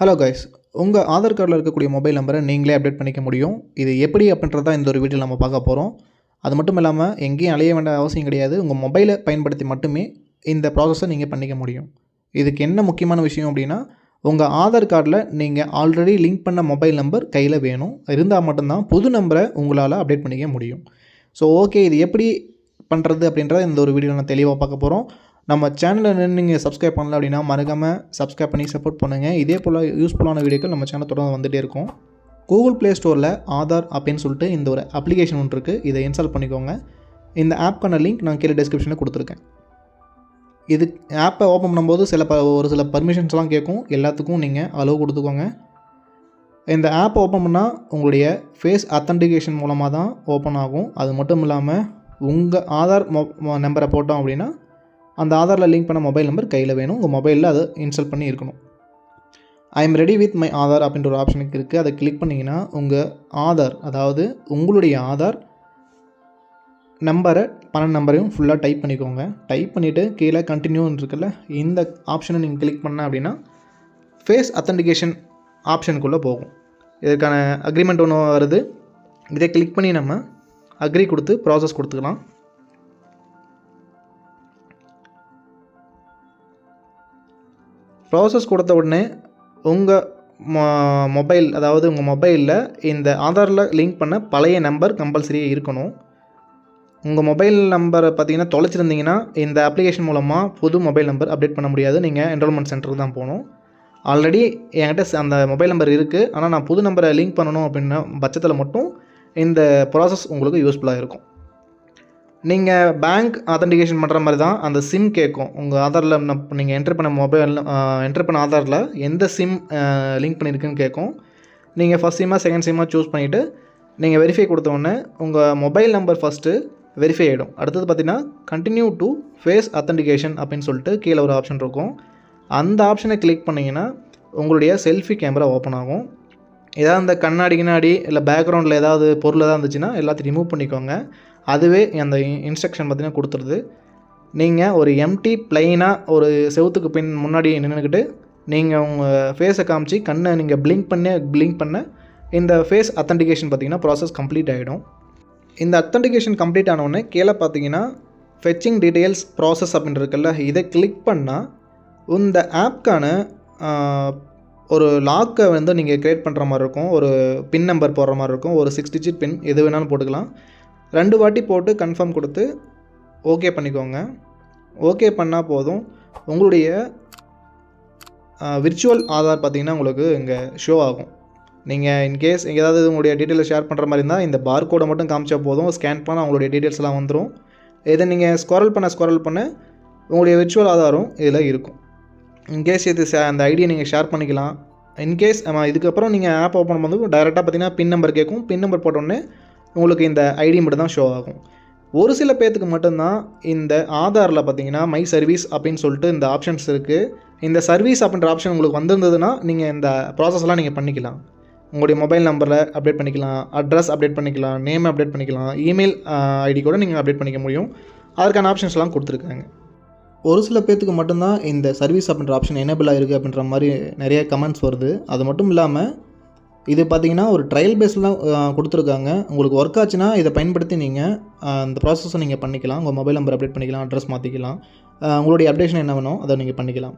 Hello guys உங்கள் ஆதார் கார்டில் இருக்கக்கூடிய மொபைல் நம்பரை நீங்களே அப்டேட் பண்ணிக்க முடியும். இது எப்படி அப்படின்றத இந்த ஒரு வீடியோவில் நம்ம பார்க்க போகிறோம் அது மட்டும் இல்லாமல் எங்கேயும் அலைய வேண்டிய அவசியம் கிடையாது. உங்கள் மொபைலை பயன்படுத்தி மட்டுமே இந்த ப்ராசஸை நீங்கள் பண்ணிக்க முடியும். இதுக்கு என்ன முக்கியமான விஷயம் அப்படின்னா உங்கள் ஆதார் கார்டில் நீங்கள் ஆல்ரெடி லிங்க் பண்ண மொபைல் நம்பர் கையில் வேணும். இருந்தால் மட்டும்தான் புது நம்பரை உங்களால் அப்டேட் பண்ணிக்க முடியும். ஸோ ஓகே இது எப்படி பண்ணுறது அப்படின்றத இந்த ஒரு வீடியோவில் நான் தெளிவாக பார்க்க போகிறோம் நம்ம சேனலில் நின்று நீங்கள் சப்ஸ்கிரைப் பண்ணல அப்படின்னா மறக்காமல் சப்ஸ்கிரைப் பண்ணி சப்போர்ட் பண்ணுங்கள் இதே போல் யூஸ்ஃபுல்லான வீடியோக்கள் நம்ம சேனல் தொடர்ந்து வந்துகிட்டே இருக்கும். கூகுள் ப்ளே ஸ்டோரில் ஆதார் அப்படின்னு சொல்லிட்டு இந்த ஒரு அப்ளிகேஷன் ஒன்று இருக்குது இதை இன்ஸ்டால் பண்ணிக்கோங்க. இந்த ஆப்க்கான லிங்க் நான் கீழே டிஸ்கிரிப்ஷனில் கொடுத்துருக்கேன். இது ஆப்பை ஓப்பன் பண்ணும்போது சில ப ஒரு சில பர்மிஷன்ஸ்லாம் கேட்கும். எல்லாத்துக்கும் நீங்கள் அளவு கொடுத்துக்கோங்க. இந்த ஆப் ஓப்பன் பண்ணால் உங்களுடைய ஃபேஸ் அத்தன்டிகேஷன் மூலமாக தான் ஓப்பன் ஆகும். அது மட்டும் இல்லாமல் உங்கள் ஆதார் மொ நம்பரை போட்டோம் அப்படின்னா அந்த ஆதாரில் லிங்க் பண்ண மொபைல் நம்பர் கையில் வேணும். உங்கள் மொபைலில் அதை இன்ஸ்டால் பண்ணி இருக்கணும். I am ready with my Aadhaar அப்படின்ற ஒரு ஆப்ஷனுக்கு இருக்குது அதை கிளிக் பண்ணிங்கன்னா உங்கள் ஆதார் அதாவது உங்களுடைய ஆதார் நம்பரை பன்னெண்டு நம்பரையும் ஃபுல்லாக டைப் பண்ணிக்கோங்க. டைப் பண்ணிவிட்டு கீழே கண்டினியூன்னு இருக்குல்ல இந்த ஆப்ஷனை நீங்கள் கிளிக் பண்ண அப்படின்னா ஃபேஸ் அத்தன்டிகேஷன் ஆப்ஷனுக்குள்ளே போகும். இதுக்கான அக்ரிமெண்ட் ஒன்று வருது. இதை கிளிக் பண்ணி நம்ம அக்ரி கொடுத்து ப்ராசஸ் கொடுத்துக்கலாம். ப்ராசஸ் கொடுத்த உடனே உங்கள் மொபைல் அதாவது உங்கள் மொபைலில் இந்த ஆதாரில் லிங்க் பண்ண பழைய நம்பர் கம்பல்சரியாக இருக்கணும். உங்கள் மொபைல் நம்பரை பார்த்தீங்கன்னா தொலைச்சிருந்தீங்கன்னா இந்த அப்ளிகேஷன் மூலமாக புது மொபைல் நம்பர் அப்டேட் பண்ண முடியாது. நீங்கள் என்ரோல்மெண்ட் சென்டருக்கு தான் போகணும். ஆல்ரெடி என்கிட்ட அந்த மொபைல் நம்பர் இருக்குது ஆனால் நான் புது நம்பரை லிங்க் பண்ணணும் அப்படின்னா பட்சத்தில் மட்டும் இந்த ப்ராசஸ் உங்களுக்கு யூஸ்ஃபுல்லாக இருக்கும். நீங்கள் பேங்க் ஆத்தன்டிகேஷன் பண்ணுற மாதிரி தான் அந்த சிம் கேட்கும் உங்கள் ஆதாரில் நீங்கள் என்ட்ரு பண்ண மொபைல் என்ட்ரு பண்ண ஆதாரில் எந்த சிம் லிங்க் பண்ணியிருக்குன்னு கேட்கும் நீங்கள் ஃபஸ்ட் சிம்மாக செகண்ட் சிம்மாக சூஸ் பண்ணிவிட்டு நீங்கள் வெரிஃபை கொடுத்தோடனே உங்கள் மொபைல் நம்பர் ஃபஸ்ட்டு வெரிஃபை ஆகிடும் அடுத்தது பார்த்தீங்கன்னா கண்டினியூ டு ஃபேஸ் அத்தன்டிகேஷன் அப்படின்னு சொல்லிட்டு கீழே ஒரு ஆப்ஷன் இருக்கும். அந்த ஆப்ஷனை கிளிக் பண்ணிங்கன்னா உங்களுடைய செல்ஃபி கேமரா ஓப்பன் ஆகும். ஏதாவது இந்த கண்ணாடி கிண்ணாடி இல்லை பேக்ரவுண்டில் ஏதாவது பொருள் ஏதாவது இருந்துச்சுன்னா எல்லாத்தையும் ரிமூவ் பண்ணிக்கோங்க. அதுவே அந்த இன்ஸ்ட்ரக்ஷன் பார்த்திங்கன்னா கொடுத்துருது. நீங்கள் ஒரு எம்டி பிளைனாக ஒரு செவுத்துக்கு பின் முன்னாடி நின்றுக்கிட்டு நீங்கள் உங்கள் ஃபேஸை காமிச்சு கண்ணை நீங்கள் பிளிங்க் பண்ண பிளிங்க் பண்ண இந்த ஃபேஸ் அத்தன்டிகேஷன் பார்த்தீங்கன்னா ப்ராசஸ் கம்ப்ளீட் ஆகிடும் இந்த அத்தன்டிகேஷன் கம்ப்ளீட் ஆனவுடனே கீழே பார்த்தீங்கன்னா ஃபெச்சிங் டீட்டெயில்ஸ் ப்ராசஸ் அப்படின்னு இருக்குல்ல இதை கிளிக் பண்ணால் இந்த ஆப்க்கான ஒரு லாக்கை வந்து நீங்கள் க்ரியேட் பண்ணுற மாதிரி இருக்கும் ஒரு பின் நம்பர் போடுற மாதிரி இருக்கும் ஒரு சிக்ஸ் டிஜிட் பின் எது வேணாலும் போட்டுக்கலாம். ரெண்டு வாட்டி போட்டு கன்ஃபார்ம் கொடுத்து ஓகே பண்ணிக்கோங்க. ஓகே பண்ணால் போதும். உங்களுடைய விர்ச்சுவல் ஆதார் பார்த்திங்கன்னா உங்களுக்கு இங்கே ஷோ ஆகும். நீங்கள் இன்கேஸ் ஏதாவது உங்களுடைய டீட்டெயிலை ஷேர் பண்ணுற மாதிரி இருந்தால் இந்த பார் கோடை மட்டும் காமிச்சா போதும். ஸ்கேன் பண்ணால் உங்களுடைய டீட்டெயில்ஸ்லாம் வந்துடும் இதை நீங்கள் ஸ்குரல் பண்ண ஸ்குரல் பண்ண உங்களுடைய விர்ச்சுவல் ஆதாரம் இதில் இருக்கும். இன்கேஸ் இது அந்த ஐடியை நீங்கள் ஷேர் பண்ணிக்கலாம். இன்கேஸ் இதுக்கப்புறம் நீங்கள் ஆப் ஓப்பன் பண்ணும்போது டேரெக்டாக பார்த்தீங்கன்னா பின் நம்பர் கேட்கும். பின் நம்பர் போட்டோடனே உங்களுக்கு இந்த ஐடி மட்டும் தான் ஷோ ஆகும். ஒரு சில பேர்த்துக்கு மட்டும்தான் இந்த ஆதாரில் பார்த்தீங்கன்னா மை சர்வீஸ் அப்படின்னு சொல்லிட்டு இந்த ஆப்ஷன்ஸ் இருக்குது இந்த சர்வீஸ் அப்படின்ற ஆப்ஷன் உங்களுக்கு வந்திருந்ததுன்னா நீங்கள் இந்த ப்ராசஸ்லாம் நீங்கள் பண்ணிக்கலாம். உங்களுடைய மொபைல் நம்பரில் அப்டேட் பண்ணிக்கலாம் அட்ரஸ் அப்டேட் பண்ணிக்கலாம் நேம் அப்டேட் பண்ணிக்கலாம் இமெயில் ஐடி கூட நீங்கள் அப்டேட் பண்ணிக்க முடியும். அதற்கான ஆப்ஷன்ஸ்லாம் கொடுத்துருக்காங்க. ஒரு சில பேர்த்துக்கு மட்டும்தான் இந்த சர்வீஸ் அப்படின்ற ஆப்ஷன் எனேபிள் ஆகிருக்கு அப்படின்ற மாதிரி நிறைய கமெண்ட்ஸ் வருது. அது மட்டும் இல்லாமல் இது பார்த்தீங்கன்னா ஒரு ட்ரையல் பேஸ்லாம் கொடுத்துருக்காங்க. உங்களுக்கு ஒர்க் ஆச்சுன்னா இதை பயன்படுத்தி நீங்கள் அந்த ப்ராசஸை நீங்கள் பண்ணிக்கலாம். உங்கள் மொபைல் நம்பர் அப்டேட் பண்ணிக்கலாம் அட்ரஸ் மாற்றிக்கலாம் உங்களுடைய அப்டேஷன் என்ன வேணும் அதை நீங்கள் பண்ணிக்கலாம்.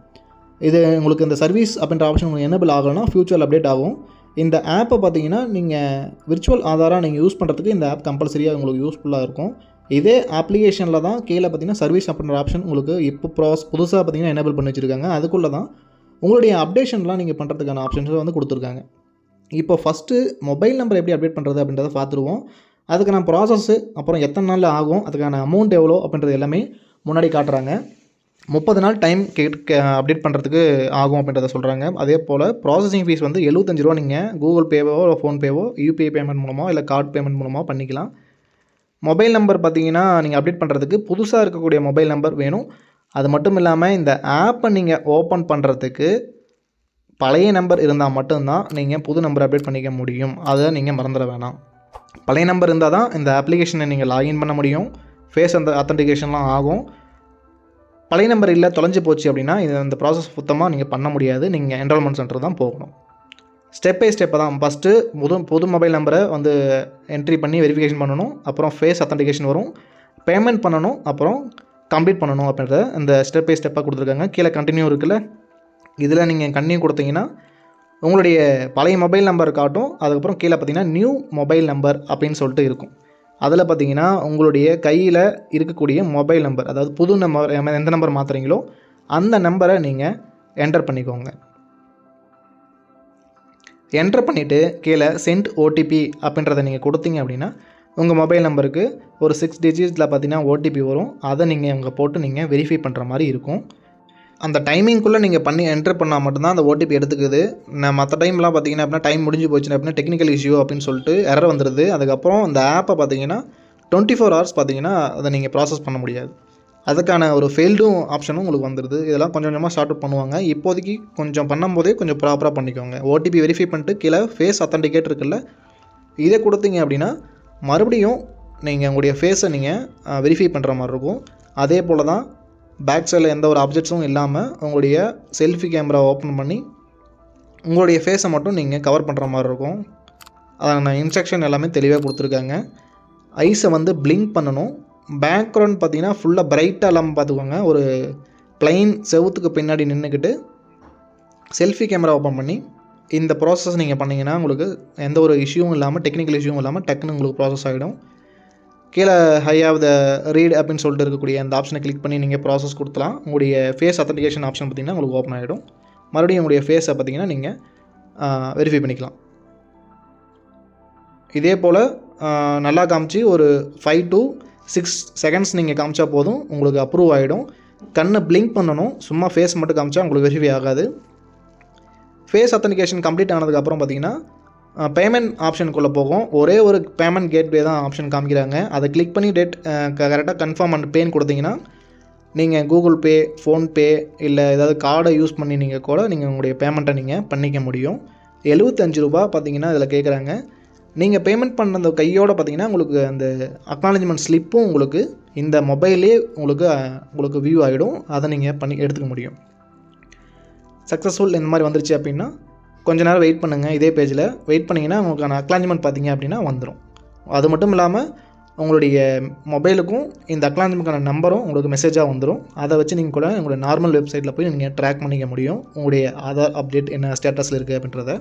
இது உங்களுக்கு இந்த சர்வீஸ் அப்படின்ற ஆப்ஷன் உங்களுக்கு எனேபிள் ஆகலைன்னா ஃப்யூச்சர் அப்டேட் ஆகும். இந்த ஆப்பை பார்த்தீங்கன்னா நீங்கள் விர்ச்சுவல் ஆதாராக நீங்கள் யூஸ் பண்ணுறதுக்கு இந்த ஆப் கம்பல்சரியாக உங்களுக்கு யூஸ்ஃபுல்லாக இருக்கும். இதே அப்ளிகேஷனில் தான் கீழே பார்த்தீங்கன்னா சர்வீஸ் அப்படின்ற ஆப்ஷன் உங்களுக்கு இப்போ ப்ராஸ் புதுசாக பார்த்தீங்கன்னா எனேபிள் பண்ணி வச்சுருக்காங்க. அதுக்குள்ளே தான் உங்களுடைய அப்டேஷன்லாம் நீங்கள் பண்ணுறதுக்கான ஆப்ஷன்ஸை வந்து கொடுத்துருக்காங்க. இப்போ ஃபஸ்ட்டு மொபைல் நம்பர் எப்படி அப்டேட் பண்ணுறது அப்படின்றத பார்த்துருவோம். அதுக்கான ப்ராசஸ்ஸு அப்புறம் எத்தனை நாளில் ஆகும் அதுக்கான அமௌண்ட் எவ்வளோ அப்படின்றது எல்லாமே முன்னாடி காட்டுறாங்க. முப்பது நாள் டைம் கேட் அப்டேட் பண்ணுறதுக்கு ஆகும் அப்படின்றத சொல்கிறாங்க அதே போல் ப்ராசஸிங் ஃபீஸ் வந்து எழுபத்தஞ்சு ரூபா நீங்கள் கூகுள் பேவோ இல்லை ஃபோன்பேவோ யூபிஐ பேமெண்ட் மூலமாக இல்லை கார்டு பேமெண்ட் மூலமாக பண்ணிக்கலாம். மொபைல் நம்பர் பார்த்தீங்கன்னா நீங்கள் அப்டேட் பண்ணுறதுக்கு புதுசாக இருக்கக்கூடிய மொபைல் நம்பர் வேணும். அது மட்டும் இல்லாமல் இந்த ஆப்பை நீங்கள் ஓப்பன் பண்ணுறதுக்கு பழைய நம்பர் இருந்தால் மட்டும்தான் நீங்கள் புது நம்பர் அப்டேட் பண்ணிக்க முடியும். அதை நீங்கள் மறந்துட வேணாம். பழைய நம்பர் இருந்தால் தான் இந்த அப்ளிகேஷனை நீங்கள் லாகின் பண்ண முடியும். ஃபேஸ் அந்த அத்தன்டிகேஷன்லாம் ஆகும். பழைய நம்பர் இல்லை தொலைஞ்சு போச்சு அப்படின்னா இது இந்த ப்ராசஸ் சுத்தமாக நீங்கள் பண்ண முடியாது. நீங்கள் என்ரோல்மெண்ட் சென்டர் தான் போகணும். ஸ்டெப் பை ஸ்டெப்பை தான். ஃபஸ்ட்டு புது புது மொபைல் நம்பரை வந்து என்ட்ரி பண்ணி வெரிஃபிகேஷன் பண்ணணும். அப்புறம் ஃபேஸ் அத்தன்டிகேஷன் வரும். பேமெண்ட் பண்ணணும். அப்புறம் கம்ப்ளீட் பண்ணணும் அப்படின்றத இந்த ஸ்டெப் பை ஸ்டெப்பாக கொடுத்துருக்காங்க. கீழே கண்டினியூ இருக்குல்ல? இதில் நீங்கள் கன்னியூ கொடுத்தீங்கன்னா உங்களுடைய பழைய மொபைல் நம்பர் காட்டும் அதுக்கப்புறம் கீழே பார்த்தீங்கன்னா நியூ மொபைல் நம்பர் அப்படின்னு சொல்லிட்டு இருக்கும். அதில் பார்த்தீங்கன்னா உங்களுடைய கையில் இருக்கக்கூடிய மொபைல் நம்பர் அதாவது புது நம்பர் எந்த நம்பர் மாற்றுறீங்களோ அந்த நம்பரை நீங்கள் என்டர் பண்ணிக்கோங்க. என்டர் பண்ணிவிட்டு கீழே சென்ட் ஓடிபி அப்படின்றத நீங்கள் கொடுத்தீங்க அப்படின்னா உங்கள் மொபைல் நம்பருக்கு ஒரு சிக்ஸ் டிஜிட்ஸில் பார்த்தீங்கன்னா ஓடிபி வரும். அதை நீங்கள் அங்கே போட்டு நீங்கள் வெரிஃபை பண்ணுற மாதிரி இருக்கும். அந்த டைமிங்குள்ளே நீங்கள் பண்ணி என்டர் பண்ணால் மட்டும்தான் அந்த ஓடிபி எடுத்துக்குது. நான் மற்ற டைம்லாம் பார்த்தீங்கன்னா அப்படின்னா டைம் முடிஞ்சு போச்சு அப்படின்னா டெக்னிக்கல் இஷ்யூ அப்படின்னு சொல்லிட்டு எரர் வந்துடுது அதுக்கப்புறம் அந்த ஆப்பை பார்த்தீங்கன்னா டுவெண்ட்டி ஃபோர் ஹவர்ஸ் பார்த்தீங்கன்னா அதை நீங்கள் ப்ராசஸ் பண்ண முடியாது. அதுக்கான ஒரு ஃபெயில்டும் ஆப்ஷனும் உங்களுக்கு வந்துடுது இதெல்லாம் கொஞ்சம் கொஞ்சமாக ஷார்ட் அவுட் பண்ணுவாங்க. இப்போதைக்கு கொஞ்சம் பண்ணும்போதே கொஞ்சம் ப்ராப்பராக பண்ணிக்கோங்க. ஓடிபி வெரிஃபை பண்ணிட்டு கீழே ஃபேஸ் அத்தன்டிகேட் இருக்குல்ல இதை கொடுத்தீங்க அப்படின்னா மறுபடியும் நீங்கள் உங்களுடைய ஃபேஸை நீங்கள் வெரிஃபை பண்ணுற மாதிரி இருக்கும். அதே போல் தான் பேக் சைடில் எந்த ஒரு ஆப்ஜெக்ட்ஸும் இல்லாமல் உங்களுடைய செல்ஃபி கேமரா ஓப்பன் பண்ணி உங்களுடைய ஃபேஸை மட்டும் நீங்கள் கவர் பண்ணுற மாதிரி இருக்கும். அதான இன்ஸ்ட்ரக்ஷன் எல்லாமே தெளிவாக கொடுத்துருக்காங்க. ஐஸை வந்து பிளிங்க் பண்ணணும். பேக்ரவுண்ட் பார்த்தீங்கன்னா ஃபுல்லாக பிரைட்டாக இல்லாமல் பார்த்துக்கோங்க. ஒரு பிளைன் செவுத்துக்கு பின்னாடி நின்றுக்கிட்டு செல்ஃபி கேமரா ஓப்பன் பண்ணி இந்த ப்ராசஸ் நீங்கள் பண்ணிங்கன்னா உங்களுக்கு எந்த ஒரு இஷ்யூவும் இல்லாமல் டெக்னிக்கல் இஷ்யூவும் இல்லாமல் டக்குன்னு உங்களுக்கு ப்ராசஸ் ஆகிடும் கீழே ஹை ஆஃப் த ரீட் அப்படின்னு சொல்லிட்டு இருக்கக்கூடிய அந்த ஆப்ஷனை கிளிக் பண்ணி நீங்கள் ப்ராசஸ் கொடுத்துலாம். உங்களுடைய ஃபேஸ் அத்தன்டிகேஷன் ஆப்ஷன் பார்த்தீங்கன்னா உங்களுக்கு ஓப்பன் ஆகிடும் மறுபடியும் உங்களுடைய ஃபேஸை பார்த்தீங்கன்னா நீங்கள் வெரிஃபை பண்ணிக்கலாம். இதே போல் நல்லா காமிச்சு ஒரு ஃபைவ் டு சிக்ஸ் செகண்ட்ஸ் நீங்கள் காமிச்சா போதும் உங்களுக்கு அப்ரூவ் ஆகிடும் கண்ணை பிளிங்க் பண்ணணும். சும்மா ஃபேஸ் மட்டும் காமிச்சா உங்களுக்கு வெரிஃபை ஆகாது. ஃபேஸ் அத்தன்டிகேஷன் கம்ப்ளீட் ஆனதுக்கப்புறம் பார்த்தீங்கன்னா பேமெண்ட் ஆப்ஷனுக்குள்ளே போகும். ஒரே ஒரு பேமெண்ட் கேட்வே தான் ஆப்ஷன் காமிக்கிறாங்க. அதை கிளிக் பண்ணி டேட் கரெக்டாக கன்ஃபார்ம் அண்ட் பேன்னு கொடுத்தீங்கன்னா நீங்கள் கூகுள் பே ஃபோன்பே இல்லை ஏதாவது கார்டை யூஸ் பண்ணி நீங்கள் கூட நீங்கள் உங்களுடைய பேமெண்ட்டை நீங்கள் பண்ணிக்க முடியும். எழுபத்தஞ்சு ரூபா பார்த்தீங்கன்னா இதில் கேட்குறாங்க நீங்கள் பேமெண்ட் பண்ண அந்த கையோட பார்த்தீங்கன்னா உங்களுக்கு அந்த அக்னாலஜ்மெண்ட் ஸ்லிப்பும் உங்களுக்கு இந்த மொபைல்லே உங்களுக்கு உங்களுக்கு வியூ ஆகிடும் அதை நீங்கள் பண்ணி எடுத்துக்க முடியும். சக்ஸஸ்ஃபுல் இந்த மாதிரி வந்துருச்சு அப்படின்னா கொஞ்ச நேரம் வெயிட் பண்ணுங்கள் இதே பேஜில் வெயிட் பண்ணிங்கன்னா உங்களுக்கான அக்னாலஜ்மெண்ட் பார்த்தீங்க அப்படின்னா வந்துடும் அது மட்டும் இல்லாமல் உங்களுடைய மொபைலுக்கும் இந்த அக்னாலஜ்மெண்ட்கான நம்பரும் உங்களுக்கு மெசேஜாக வந்துடும் அதை வச்சு நீங்கள் கூட உங்களுடைய நார்மல் வெப்சைட்டில் போய் நீங்கள் ட்ராக் பண்ணிக்க முடியும். உங்களுடைய ஆதார் அப்டேட் என்ன ஸ்டேட்டஸில் இருக்குது அப்படின்றத.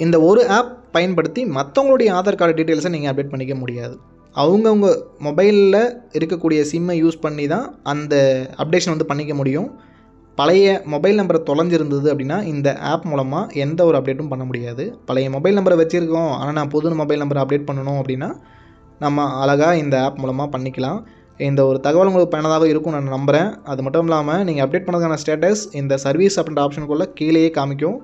இந்த ஒரு ஆப் பயன்படுத்தி மற்றவங்களுடைய ஆதார் கார்டு டீட்டெயில்ஸை நீங்கள் அப்டேட் பண்ணிக்க முடியாது. அவங்கவுங்க மொபைலில் இருக்கக்கூடிய சிம்மை யூஸ் பண்ணி தான் அந்த அப்டேஷன் வந்து பண்ணிக்க முடியும். பழைய மொபைல் நம்பரை தொலைஞ்சிருந்தது அப்படின்னா இந்த ஆப் மூலமாக எந்த ஒரு அப்டேட்டும் பண்ண முடியாது. பழைய மொபைல் நம்பரை வச்சுருக்கோம். ஆனால் நான் புது மொபைல் நம்பரை அப்டேட் பண்ணணும் அப்படின்னா நம்ம அழகாக இந்த ஆப் மூலமாக பண்ணிக்கலாம். இந்த ஒரு தகவல் உங்களுக்கு பயனதாக இருக்கும் நான் நம்புகிறேன் அது மட்டும் இல்லாமல் நீங்கள் அப்டேட் பண்ணதுக்கான ஸ்டேட்டஸ் இந்த சர்வீஸ் அப்படின்ற ஆப்ஷனுக்குள்ளே கீழேயே காமிக்கும்.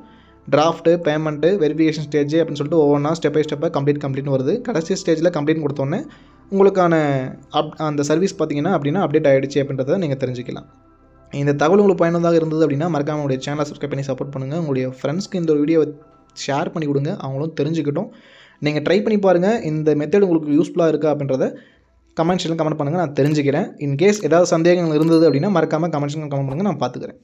டிராஃப்ட்டு பேமெண்ட்டு வெரிஃபிகேஷன் ஸ்டேஜ் அப்படின்னு சொல்லிட்டு ஒவ்வொன்றா ஸ்டெப் பை ஸ்டெப்பாக கம்ப்ளீட் கம்ப்ளீட்னு வருது. கடைசி ஸ்டேஜில் கம்ப்ளீட் கொடுத்தோன்னே உங்களுக்கான அப் அந்த சர்வீஸ் பார்த்தீங்கன்னா அப்படின்னா அப்டேட் ஆகிடுச்சு அப்படின்றத நீங்கள் தெரிஞ்சுக்கலாம். இந்த தகவல் உங்களுக்கு பயனுள்ளதாக இருந்தது அப்படின்னா மறக்காம உங்களுடைய சேனலை சப்ஸ்கிரைப் பண்ணி சப்போர்ட் பண்ணுங்கள் உங்களுடைய ஃப்ரெண்ட்ஸ்க்கு இந்த ஒரு வீடியோவை ஷேர் பண்ணி கொடுங்க. அவங்களும் தெரிஞ்சுக்கிட்டோம். நீங்கள் ட்ரை பண்ணி பாருங்கள் இந்த மெத்தட் உங்களுக்கு யூஸ்ஃபுல்லாக இருக்கா அப்படின்றத கமெண்ட்ஸில் கமெண்ட் பண்ணுங்கள் நான் தெரிஞ்சுக்கிறேன். இன்கேஸ் ஏதாவது சந்தேகங்கள் இருந்தது அப்படின்னா மறக்காமல் கமெண்ட்ஸில் கமெண்ட் பண்ணுங்கள் நான் பார்த்துக்கிறேன்.